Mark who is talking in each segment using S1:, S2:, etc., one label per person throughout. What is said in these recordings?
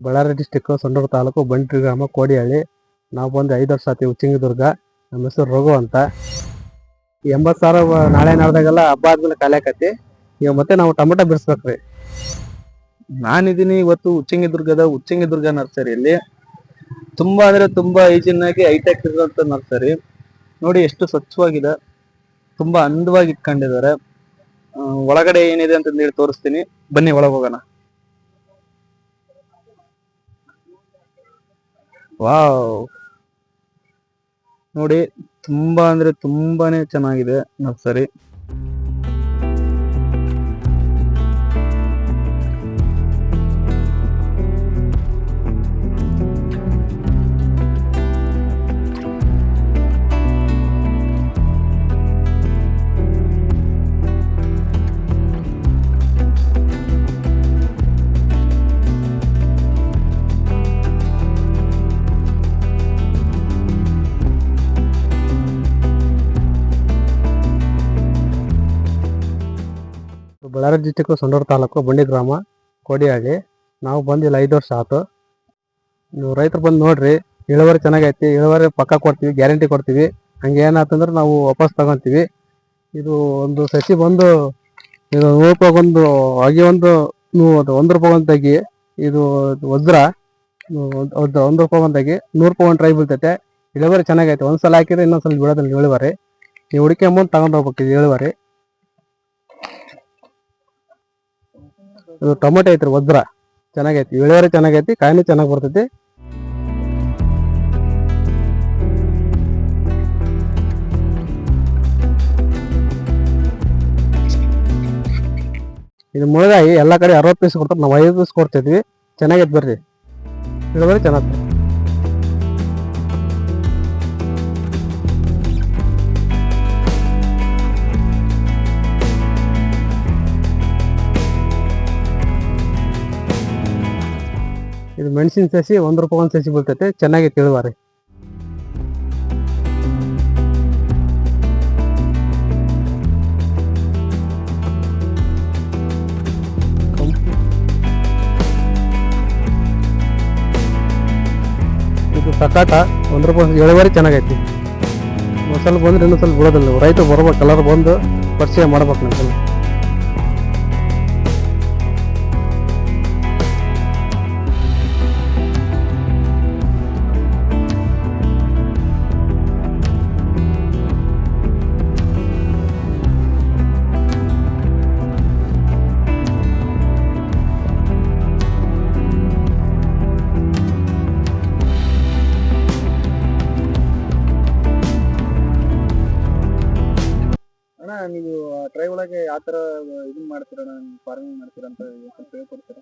S1: Ballari district Sandur taluk, Bantri ಗ್ರಾಮ, ಕೋಡಿಹಳ್ಳಿ. ನಾವು ಬಂದು ಐದು ವರ್ಷ ಆತಿ ಉಚ್ಚಂಗಿದುರ್ಗ ನಮ್ಮ ಹೆಸರು ರಘು ಅಂತ. ಎಂಬತ್ತು ಸಾವಿರ ನಾಳೆ ನಾಡ್ದಾಗೆಲ್ಲ ಹಬ್ಬ ಆದ್ಮೇಲೆ ಖಾಲಿ ಈಗ ಮತ್ತೆ ನಾವು ಟೊಮೆಟೊ ಬಿಡಿಸ್ಬೇಕ್ರಿ
S2: ನಾನಿದ್ದೀನಿ ಇವತ್ತು ಉಚ್ಚಂಗಿದುರ್ಗದ ಉಚ್ಚಂಗಿದುರ್ಗ ನರ್ಸರಿಯಲ್ಲಿ. ತುಂಬಾ ಅಂದ್ರೆ ತುಂಬಾ ಹೈಜಿನ್ ಆಗಿ ಹೈಟೆಕ್ ಇರುವಂತ ನರ್ಸರಿ. ನೋಡಿ ಎಷ್ಟು ಸ್ವಚ್ಛವಾಗಿದೆ. ತುಂಬಾ ಅಂದವಾಗಿ ಇಟ್ಕೊಂಡಿದ್ದಾರೆ. ಒಳಗಡೆ ಏನಿದೆ ಅಂತ ಹೇಳಿ ತೋರಿಸ್ತೀನಿ. ಬನ್ನಿ, ಒಳಗೆ ಹೋಗೋಣ. ವಾವ್. ನೋಡಿ ತುಂಬಾ ಅಂದ್ರೆ ತುಂಬಾನೇ ಚೆನ್ನಾಗಿದೆ ನರ್ಸರಿ
S1: ಬಳ್ಳಾರಿ ಡಿಸ್ಟಿಕ್ ಸಂಡೂರು ತಾಲೂಕು ಬಂಡಿ ಗ್ರಾಮ ಕೋಡಿಹಳ್ಳಿ ನಾವು ಬಂದು ಇಲ್ಲಿ ಐದು ವರ್ಷ ಆಯ್ತು ನೀವು ರೈತರು ಬಂದು ನೋಡ್ರಿ, ಇಳುವರಿ ಚೆನ್ನಾಗೈತಿ, ಇಳುವರಿ ಪಕ್ಕ ಕೊಡ್ತೀವಿ, ಗ್ಯಾರಂಟಿ ಕೊಡ್ತೀವಿ. ಹಂಗೆ ಏನಾತಂದ್ರೆ ನಾವು ವಾಪಸ್ ತಗೊತೀವಿ. ಇದು ಒಂದು ಸಸಿ ಬಂದು, ಇದು ನೂರು ರೂಪಾಯಿ ಒಂದು ಅಗಿ ಒಂದು, ನೂ- ಒಂದು ರೂಪಾಯಿ ಒಂದು ತೆಗಿ, ಇದು ವಜ್ರ ಒಂದು ಒಂದು- ಒಂದು ರೂಪಾಯಿ ಒಂದು ತೆಗಿ, ನೂರು ರೂಪಾಯಿ ಒಂದು ಟ್ರೈ ಬೀಳ್ತೈತೆ. ಇಳುವರಿ ಚೆನ್ನಾಗೈತೆ. ಒಂದ್ಸಲ ಹಾಕಿದ್ರೆ ಇನ್ನೊಂದ್ಸಲ ಬೀಳೋದಿಲ್ಲ ಇಳುವರಿ. ನೀವು ಹುಡುಕಿ ಅಮೌಂಟ್ ತಗೊಂಡು ಹೋಗ್ಬೇಕು ಇದು ಇಳುವರಿ. ಇದು ಟೊಮೆಟೊ ಐತ್ರಿ ವಜ್ರ. ಚೆನ್ನಾಗೈತಿ. ಇಳುವರಿ ಚೆನ್ನಾಗೈತಿ, ಕಾಯಿನೂ ಚೆನ್ನಾಗಿ ಬರ್ತೈತಿ. ಇದು ಮುಳಗಾಯಿ, ಎಲ್ಲ ಕಡೆ ಅರವತ್ತು ಪೀಸ್ ಕೊಡ್ತಾರೆ. ನಾವು ಐದು ಪೀಸ್ ಕೊಡ್ತಿದ್ವಿ. ಚೆನ್ನಾಗೈತೆ ಬರ್ರಿ. ಇಳುವರಿ ಚೆನ್ನಾಗಿ ಇದು ಮೆಣಸಿನ ಸಸಿ ಒಂದು ರೂಪಾಯಿ ಒಂದು ಸಸಿ ಬೀಳ್ತೈತೆ, ಚೆನ್ನಾಗಿ ತಿಳುವಾರಿ ಇದು ಸಕಾಟ ಒಂದು ರೂಪಾಯಿ ಇಳುವರಿ ಚೆನ್ನಾಗೈತಿ. ಒಂದು ಸ್ವಲ್ಪ ಬಂದ್ರೆ ಇನ್ನೊಂದು ಸ್ವಲ್ಪ ಬಿಡೋದಿಲ್ಲ ರೈತರು ಬರ್ಬೇಕು, ಕಲರ್ ಬಂದು ಪರಿಚಯ ಮಾಡ್ಬೇಕು ನಮ್ಗೆ
S2: ನೀವು ಟ್ರೈ ಒಳಗೆ ಯಾವ ತರ ಇದನ್ನ ಮಾಡ್ತೀರ ಮಾಡ್ತೀರಾ ಅಂತ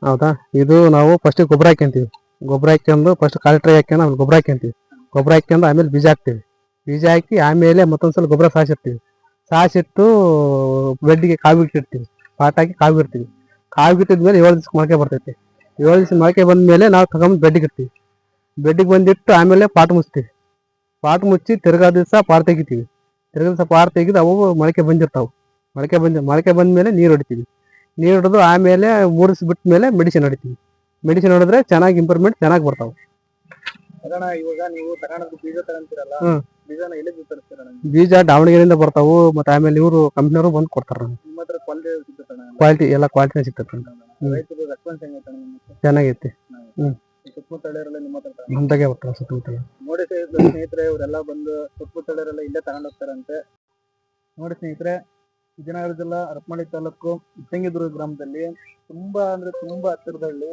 S1: ಹೌದಾ? ಇದು ನಾವು ಫಸ್ಟ್ ಗೊಬ್ಬರ ಹಾಕ್ಯಂತೀವಿ. ಗೊಬ್ಬರ ಹಾಕ್ಯಂದು ಫಸ್ಟ್ ಕಾಲು ಟ್ರೈ ಆಮೇಲೆ ಗೊಬ್ಬರ ಹಾಕ್ಯಂತೀವಿ. ಗೊಬ್ಬರ ಹಾಕ್ಯಂಡು ಆಮೇಲೆ ಬೀಜ ಹಾಕ್ತೀವಿ. ಬೀಜ ಹಾಕಿ ಆಮೇಲೆ ಮತ್ತೊಂದ್ಸಲ ಗೊಬ್ಬರ ಸಾಸಿರ್ತೀವಿ. ಸಾಸಿಟ್ಟು ಬೆಡ್ಡಿಗೆ ಕಾವು ಇಟ್ಟಿರ್ತೀವಿ. ಪಾಟ್ ಹಾಕಿ ಕಾವು ಇಡ್ತೀವಿ. ಕಾವು ಇಟ್ಟಿದ್ಮೇಲೆ ಏಳು ದಿವ್ಸ ಮೊಳಕೆ ಬರ್ತೈತಿ. ಏಳು ದಿವಸ ಮೊಳಕೆ ಬಂದ ಮೇಲೆ ನಾವು ತಗೊಂಡು ಬೆಡ್ಗೆ ಇರ್ತೀವಿ ಬೆಡ್ಡಿಗೆ ಬಂದಿಟ್ಟು ಆಮೇಲೆ ಪಾಟ್ ಮುಚ್ತೀವಿ. ಪಾಟ್ ಮುಚ್ಚಿ ತಿರ್ಗಾ ದಿವಸ ಪಾಟ್ ತೆಗಿತೀವಿ. ತಿರ್ಗಾ ಸ್ವಲ್ಪ ಆರು ತೆಗೆದು ಅವು ಮೊಳಕೆ ಬಂದಿರ್ತಾವೆ. ಮೊಳಕೆ ಬಂದ ಮೊಳಕೆ ಬಂದ ಮೇಲೆ ನೀರು ಹೊಡಿತೀವಿ. ನೀರು ಹೊಡೆದು ಆಮೇಲೆ ಮೂರು ದಿವಸ ಬಿಟ್ಟ ಮೇಲೆ ಮೆಡಿಸಿನ್ ಹೊಡಿತೀವಿ. ಮೆಡಿಸಿನ್ ಹೊಡೆದ್ರೆ ಚೆನ್ನಾಗಿ ಇಂಪ್ರೂವ್ಮೆಂಟ್ ಚೆನ್ನಾಗಿ ಬರ್ತಾವೆ.
S2: ಇವಾಗ ನೀವು ಬೀಜ ತಗೊಂತೀರಲ್ಲ
S1: ಹ್ಮ್.
S2: ಬೀಜನ ಎಲ್ಲಿಂದ ತರಿಸ್ತೀರಣ್ಣ
S1: ಬೀಜ ದಾವಣಗೆರೆಯಿಂದ ಬರ್ತಾವು ಮತ್ತೆ ಆಮೇಲೆ ಇವರು ಕಂಪ್ನಿಯವರು ಬಂದು ಕೊಡ್ತಾರ ನಮ್ಗೆ.
S2: ನಿಮ್ಮ ಹತ್ರ ಕ್ವಾಲಿಟಿ
S1: ಎಲ್ಲ ಕ್ವಾಲಿಟಿನ ಸಿಗ್ತದೆ ಹ್ಮ್.
S2: ರೈತರು ರೆಸ್ಪಾನ್ಸ್ ಹೆಂಗೈತೆ ಅಣ್ಣ ನಿಮ್ಮ ಹತ್ರ?
S1: ಚೆನ್ನಾಗೈತಿ
S2: ಸುತ್ತಮುತ್ತ ಹಳ್ಳಿಯರೆಲ್ಲ ನಿಮ್ಮ ಹತ್ರ ತಗೊಂಡ್-
S1: ನಮ್ದಾಗೆ
S2: ನೋಡಿ ಸ್ನೇಹಿತರೆ ಸ್ನೇಹಿತರೆ ಇವರೆಲ್ಲ ಬಂದು ಸುತ್ತಮುತ್ತಳಿಯರೆಲ್ಲ ಇಲ್ಲೇ ತಗೊಂಡ್ ಹೋಗ್ತಾರಂತೆ. ನೋಡಿ ಸ್ನೇಹಿತರೆ ವಿಜಯನಗರ ಜಿಲ್ಲಾ ಹರಪನಹಳ್ಳಿ ತಾಲೂಕು ಉಚ್ಚಂಗಿದುರ್ಗ ಗ್ರಾಮದಲ್ಲಿ ತುಂಬಾ ಅಂದ್ರೆ ತುಂಬಾ ಹತ್ತಿರದಲ್ಲಿ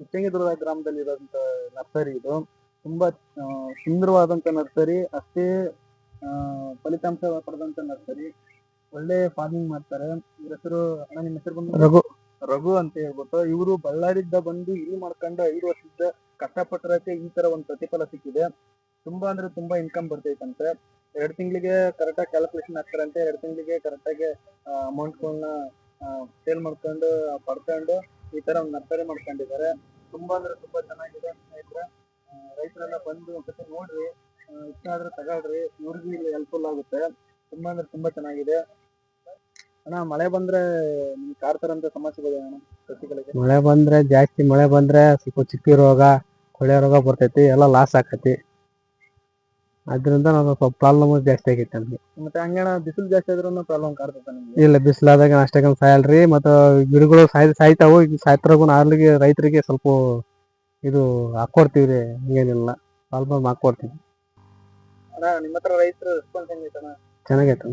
S2: ಉಚ್ಚಂಗಿದುರ್ಗ ಗ್ರಾಮದಲ್ಲಿ ಇರೋಂತ ನರ್ಸರಿ ಇದು. ತುಂಬಾ ಆ, ಸುಂದರವಾದಂತ ನರ್ಸರಿ ಅಷ್ಟೇ ಆ, ಫಲಿತಾಂಶ ಪಡೆದಂತ ನರ್ಸರಿ. ಒಳ್ಳೆ ಫಾರ್ಮಿಂಗ್ ಮಾಡ್ತಾರೆ. ಇವ್ರ ಹೆಸರು ಅಣ್ಣ ನಿಮ್ಮ ಹೆಸರು ಬಂದು
S1: ರಘು.
S2: ರಘು ಅಂತ ಹೇಳ್ಬಿಟ್ಟು ಇವರು ಬಳ್ಳಾರಿದ್ದ ಬಂದು ಇಲ್ಲಿ ಮಾಡ್ಕೊಂಡು ಐದು ವರ್ಷದ ಕಷ್ಟಪಟ್ಟಿರಕ್ಕೆ ಈ ತರ ಒಂದು ಪ್ರತಿಫಲ ಸಿಕ್ಕಿದೆ. ತುಂಬಾ ಅಂದ್ರೆ ತುಂಬಾ ಇನ್ಕಮ್ ಬರ್ತೈತಂತೆ. ಎರಡ್ ತಿಂಗಳಿಗೆ ಕರೆಕ್ಟ್ ಆಗಿ ಕ್ಯಾಲ್ಕುಲೇಷನ್ ಹಾಕ್ತಾರಂತೆ. ಎರಡ್ ತಿಂಗಳಿಗೆ ಕರೆಕ್ಟ್ ಆಗಿ ಅಮೌಂಟ್ಗಳನ್ನ ಸೇಲ್ ಮಾಡ್ಕೊಂಡು ಪಡ್ಕೊಂಡು ಈ ತರ ಒಂದು ನರ್ಸರಿ ಮಾಡ್ಕೊಂಡಿದ್ದಾರೆ. ತುಂಬಾ ಅಂದ್ರೆ ತುಂಬಾ ಚೆನ್ನಾಗಿದೆ ಸ್ನೇಹಿತರೆ ರೈತರೆಲ್ಲ ಬಂದು ಒಂದ್ಸತಿ ನೋಡ್ರಿ ಇಷ್ಟ ಆದ್ರೆ ತಗೊಳ್ರಿ. ಇವ್ರಿಗೂ ಇಲ್ಲಿ ಹೆಲ್ಪ್ಫುಲ್ ಆಗುತ್ತೆ. ತುಂಬಾ ಅಂದ್ರೆ ತುಂಬಾ ಚೆನ್ನಾಗಿದೆ. ಅಣ್ಣ ಮಳೆ ಬಂದ್ರೆ ನಿಮ್ಗೆ ಕಾಡ್ತಾರಂತ ಸಮಸ್ಯೆಗಳು ಅಣ್ಣ ಸಸಿಗಳಿಗೆ?
S1: ಮಳೆ ಬಂದ್ರೆ ಜಾಸ್ತಿ ಮಳೆ ಬಂದ್ರೆ ಸ್ವಲ್ಪ ಚಿಕ್ಕಿ ರೋಗ ಕೊಳೆ ರೋಗ ಬರ್ತೈತಿ ಎಲ್ಲ ಲಾಸ್ ಆಕತಿ. ಅದರಿಂದ ನಾವು ಸ್ವಲ್ಪ ಪ್ರಾಬ್ಲಮ್ ಜಾಸ್ತಿ ಆಗೈತೆ ನಮ್ಗೆ.
S2: ಮತ್ತೆ ಹಂಗೇಣ ಬಿಸಿಲು ಜಾಸ್ತಿ ಆದ್ರೂ ಪ್ರಾಬ್ಲಮ್ ಕಾಡ್ತೈತೆ ನಿಮ್ಗೆ?
S1: ಇಲ್ಲ ಬಿಸಿಲಾದಾಗ ಅಷ್ಟೇ ಸಾಯಲ್ರಿ ಮತ್ತು ಗಿಡಗಳು ಸಾಯ್ ಸಾಯ್ತಾವು ಈಗ ಸಾಯ್ತಿರೋಗು ಅಲ್ಲಿಗೆ ರೈತರಿಗೆ ಸ್ವಲ್ಪ ಇದು ಹಾಕೊಡ್ತೀವಿ ರೀ ಹಂಗೇನಿಲ್ಲ ಪ್ರಾಬ್ಲಮ್ ಹಾಕೊಡ್ತೀವಿ.
S2: ಅಣ್ಣ ನಿಮ್ಮ ಹತ್ರ ರೈತರು ರೆಸ್ಪಾನ್ಸ್ ಹೆಂಗೈತಣ್ಣ?
S1: ಚೆನ್ನಾಗೈತೆ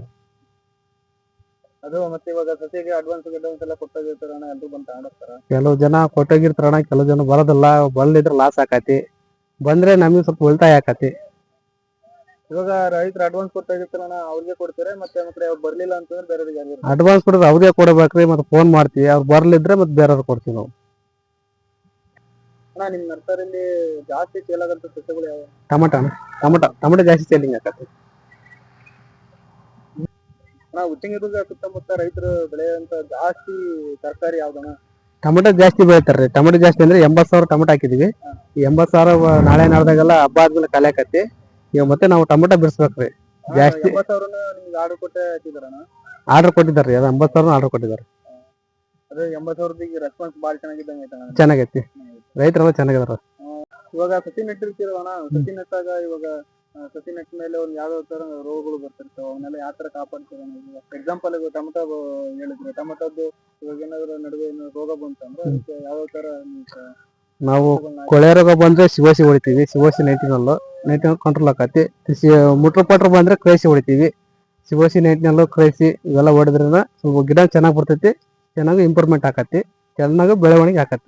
S2: ಅದು ಮತ್ತೆ ಇವಾಗ ಸಸಿಗೆ ಅಡ್ವಾನ್ಸ್ ಅಡ್ವಾನ್ಸ್ ಎಲ್ಲ ಕೊಟ್ಟೋಗಿರ್ತಾರ ಅಣ್ಣ ಎಲ್ರು ಬಂದು ತಗೊಂಡೋಗ್ತಾರ.
S1: ಕೆಲವು ಜನ ಕೊಟ್ಟೋಗಿರ್ತಾರಣ ಕೆಲವು ಜನ ಬರೋದಿಲ್ಲ ಬಂದಿದ್ರೆ ಲಾಸ್ ಆಕತಿ. ಬಂದ್ರೆ ನಮಗೆ ಸ್ವಲ್ಪ ಉಳಿತಾಯ ಆಕತಿ.
S2: ಇವಾಗ ರೈತರು ಅಡ್ವಾನ್ಸ್ ಕೊಟ್ಟೋಗಿರ್ತಾರಣ ಅವ್ರಿಗೆ ಕೊಡ್ತಾರೆ ಮತ್ತೆ ನಮ್ಮ ಕಡೆ ಅವ್ರು ಬರ್ಲಿಲ್ಲ ಅಂತಂದ್ರೆ ಬೇರೆಯವ್ರಿಗೆ ಯಾರಿಗಾರು
S1: ಅಡ್ವಾನ್ಸ್ ಕೊಡೋದು ಅವ್ರಿಗೆ ಕೊಡ್ಬೇಕ್ರಿ ಮತ್ತೆ ಫೋನ್ ಮಾಡ್ತೀವಿ. ಅವ್ರು ಬರ್ಲಿದ್ರೆ ಮತ್ತೆ ಬೇರೆಯವ್ರಿಗೆ ಕೊಡ್ತೀವಿ ನಾವು.
S2: ಅಣ್ಣ ನಿಮ್ ನರ್ಸರಿಲಿ ಜಾಸ್ತಿ ಸೇಲ್ ಆಗಂತ ಸಸ್ಯಗಳು ಯಾವ
S1: ಟಮಟ ಟಮಟ ಟಮಟ ಜಾಸ್ತಿ ಸೇಲಿಂಗ್ ಆಕತಿ
S2: ಅಣ್ಣ ಉತ್ತಿಂಗದುರ್ಗ ಸುತ್ತಮುತ್ತ ರೈತರು ಬೆಳೆಯುವಂತ ಜಾಸ್ತಿ ತರಕಾರಿ ಯಾವ್ದಣ್ಣ
S1: ಟೊಮೆಟೊ ಜಾಸ್ತಿ ಬೆಳಿತಾರ್ರಿ ಟೊಮೆಟೊ ಜಾಸ್ತಿ ಅಂದ್ರೆ ಎಂಬತ್ ಸಾವಿರ ಟೊಮೆಟೊ ಹಾಕಿದೀವಿ. ಈ ಎಂಬತ್ ಸಾವಿರ ನಾಳೆ ನಾಡ್ದಾಗೆಲ್ಲ ಹಬ್ಬ ಆದ್ಮೇಲೆ ಕಲೆ ಆಕತಿ ಈಗ ಮತ್ತೆ ನಾವು ಟೊಮೆಟೊ ಬಿಡಿಸ್ಬೇಕ್ರಿ ಜಾಸ್ತಿ
S2: ಎಂಬತ್ ಸಾವಿರನ ನಿಮ್ಗೆ ಆರ್ಡರ್ ಕೊಟ್ಟೆ
S1: ಆರ್ಡರ್ ಕೊಟ್ಟಿದ್ದಾರೆ ಅದು ಎಂಬತ್ ಸಾವಿರ ಆರ್ಡರ್ ಕೊಟ್ಟಿದ್ದಾರೆ.
S2: ಅದೇ ಎಂಬತ್ ಸಾವಿರದ ಈಗ ರೆಸ್ಪಾನ್ಸ್ ಭಾಳ ಚೆನ್ನಾಗಿದ್ದಂಗೆ
S1: ಚೆನ್ನಾಗೈತಿ. ರೈತರೆಲ್ಲ ಚೆನ್ನಾಗಿದಾರ.
S2: ಇವಾಗ ಸಸಿ ನೆಟ್ಟಿರ್ತೀರಣ್ಣ ಸಸಿ ನೆಟ್ಟಾಗ ಇವಾಗ ಆ, ಸಸಿ ನೆಟ್ಟ ಮೇಲೆ ಒಂದು ಯಾವ ತರ ರೋಗಗಳು ಬರ್ತಿರ್ತಾವ ಅವನ್ನೆಲ್ಲ ಯಾವ ತರ ಕಾಪಾಡ್ತೀರ ಎಕ್ಸಾಂಪಲ್ ಈಗ ಟೊಮೊಟೊ ಹೇಳಿದ್ರೆ ಟೊಮೊಟೊದ್ದು ಇವಾಗ ಏನಾದ್ರು ನಡುವೆ ಏನೋ ರೋಗ ಬಂತಂದ್ರೆ ಅದಕ್ಕೆ ಯಾವ ತರ ನೀವು
S1: ನಾವು ಕೊಳೆ ರೋಗ ಬಂದ್ರೆ ಶಿವಸಿ ಹೊಡಿತೀವಿ. ಶಿವಸಿ ನೈಟಿನಲ್ಲು ನೈಟಿನಲ್ ಕಂಟ್ರೋಲ್ ಆಕತಿ ಮುಟ್ರ ಪಟ್ರ ಬಂದ್ರೆ ಕ್ರೈಸಿ ಹೊಡಿತೀವಿ. ಶಿವಸಿ ನೈಟಿನಲ್ಲು ಕ್ರೈಸಿ ಇವೆಲ್ಲ ಹೊಡೆದ್ರಿಂದ ಸ್ವಲ್ಪ ಗಿಡ ಚೆನ್ನಾಗಿ ಬರ್ತೈತಿ ಚೆನ್ನಾಗಿ ಇಂಪ್ರೂವ್ಮೆಂಟ್ ಆಕತಿ ಚೆನ್ನಾಗಿ ಬೆಳವಣಿಗೆ ಆಕತಿ